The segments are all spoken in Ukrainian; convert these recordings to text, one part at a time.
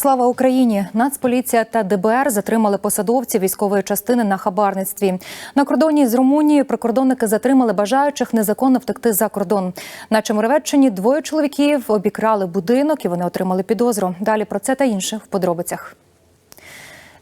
Слава Україні! Нацполіція та ДБР затримали посадовців військової частини на хабарництві. На кордоні з Румунією прикордонники затримали бажаючих незаконно втекти за кордон. На Чемеровеччині двоє чоловіків обікрали будинок і вони отримали підозру. Далі про це та інше в подробицях.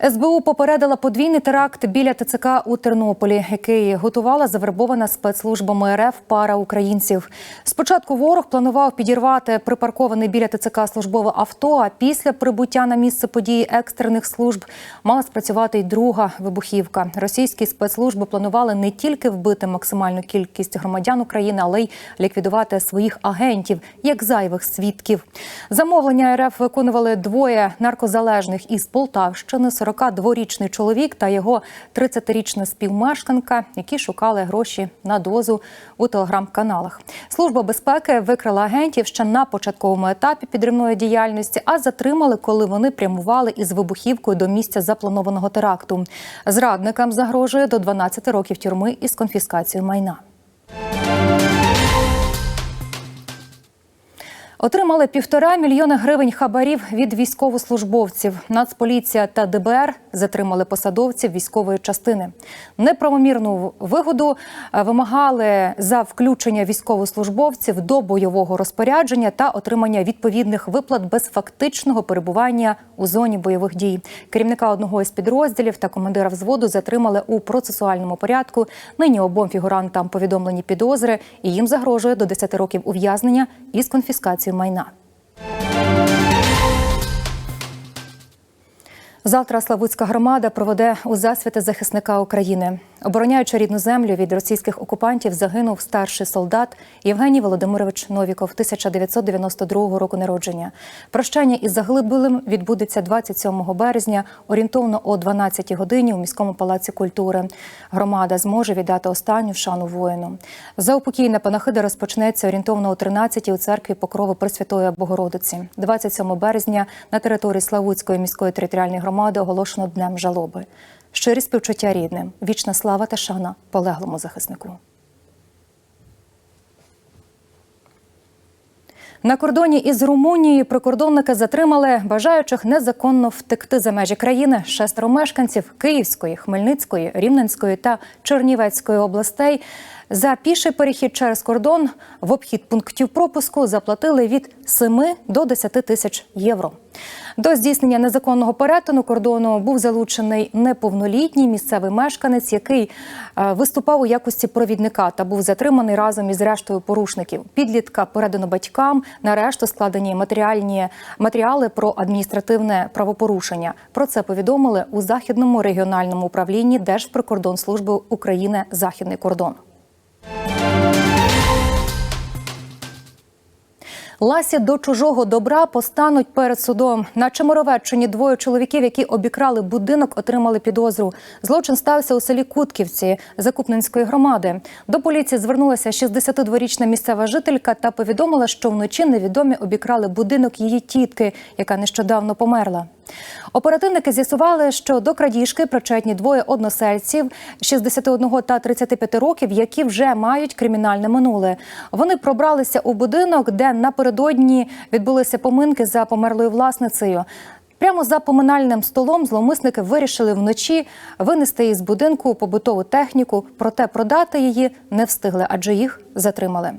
СБУ попередила подвійний теракт біля ТЦК у Тернополі, який готувала завербована спецслужбами РФ пара українців. Спочатку ворог планував підірвати припарковане біля ТЦК службове авто. А після прибуття на місце події екстрених служб мала спрацювати й друга вибухівка. Російські спецслужби планували не тільки вбити максимальну кількість громадян України, але й ліквідувати своїх агентів як зайвих свідків. Замовлення РФ виконували двоє наркозалежних із Полтавщини. 42-річний чоловік та його 30-річна співмешканка, які шукали гроші на дозу у телеграм-каналах. Служба безпеки викрила агентів ще на початковому етапі підривної діяльності, а затримали, коли вони прямували із вибухівкою до місця запланованого теракту. Зрадникам загрожує до 12 років тюрми із конфіскацією майна. Отримали півтора мільйони гривень хабарів від військовослужбовців. Нацполіція та ДБР затримали посадовців військової частини. Неправомірну вигоду е, вимагали за включення військовослужбовців до бойового розпорядження та отримання відповідних виплат без фактичного перебування у зоні бойових дій. Керівника одного із підрозділів та командира взводу затримали у процесуальному порядку. Нині обом фігурантам повідомлені підозри, і їм загрожує до 10 років ув'язнення із конфіскацією майна. Завтра Славутська громада проведе у засвіти захисника України. Обороняючи рідну землю від російських окупантів, загинув старший солдат Євгеній Володимирович Новіков, 1992 року народження. Прощання із заглибилим відбудеться 27 березня, орієнтовно о 12 годині у міському палаці культури. Громада зможе віддати останню шану воїну. Заупокійна панахида розпочнеться орієнтовно о 13 у церкві Покрови Пресвятої Богородиці. 27 березня на території Славутської міської територіальної громади оголошено днем жалоби. Щирі співчуття рідним, вічна слава та шана полеглому захиснику. На кордоні із Румунією прикордонники затримали бажаючих незаконно втекти за межі країни шестеро мешканців Київської, Хмельницької, Рівненської та Чернівецької областей. За піший перехід через кордон в обхід пунктів пропуску заплатили від 7 до 10 тисяч євро. До здійснення незаконного перетину кордону був залучений неповнолітній місцевий мешканець, який е, виступав у якості провідника та був затриманий разом із рештою порушників. Підлітка передано батькам. На решту складені матеріальні матеріали про адміністративне правопорушення. Про це повідомили у західному регіональному управлінні Держприкордонслужби України Західний кордон. Ласі до чужого добра постануть перед судом. На Чемеровеччині двоє чоловіків, які обікрали будинок, отримали підозру. Злочин стався у селі Кутківці Закупненської громади. До поліції звернулася 62-річна місцева жителька та повідомила, що вночі невідомі обікрали будинок її тітки, яка нещодавно померла. Оперативники з'ясували, що до крадіжки причетні двоє односельців 61 та 35 років, які вже мають кримінальне минуле. Вони пробралися у будинок, де напередодні відбулися поминки за померлою власницею. Прямо за поминальним столом зловмисники вирішили вночі винести із будинку побутову техніку, проте продати її не встигли, адже їх затримали.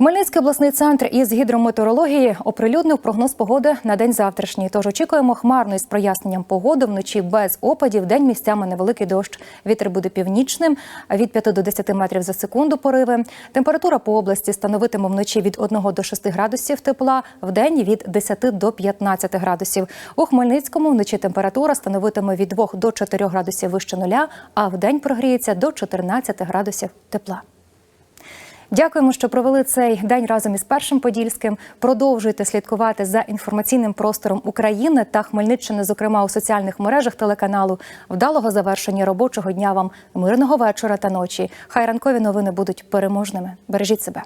Хмельницький обласний центр із гідрометеорології оприлюднив прогноз погоди на день завтрашній. Тож очікуємо хмарно із проясненням погоди вночі без опадів. День місцями невеликий дощ. Вітер буде північним від 5 до 10 метрів за секунду. Пориви. Температура по області становитиме вночі від 1 до 6 градусів тепла, в день від 10 до 15 градусів. У Хмельницькому вночі температура становитиме від 2 до 4 градусів вище нуля, а в день прогріється до 14 градусів тепла. Дякуємо, що провели цей день разом із першим подільським. Продовжуйте слідкувати за інформаційним простором України та Хмельниччини, зокрема у соціальних мережах телеканалу. Вдалого завершення робочого дня вам, мирного вечора та ночі. Хай ранкові новини будуть переможними. Бережіть себе.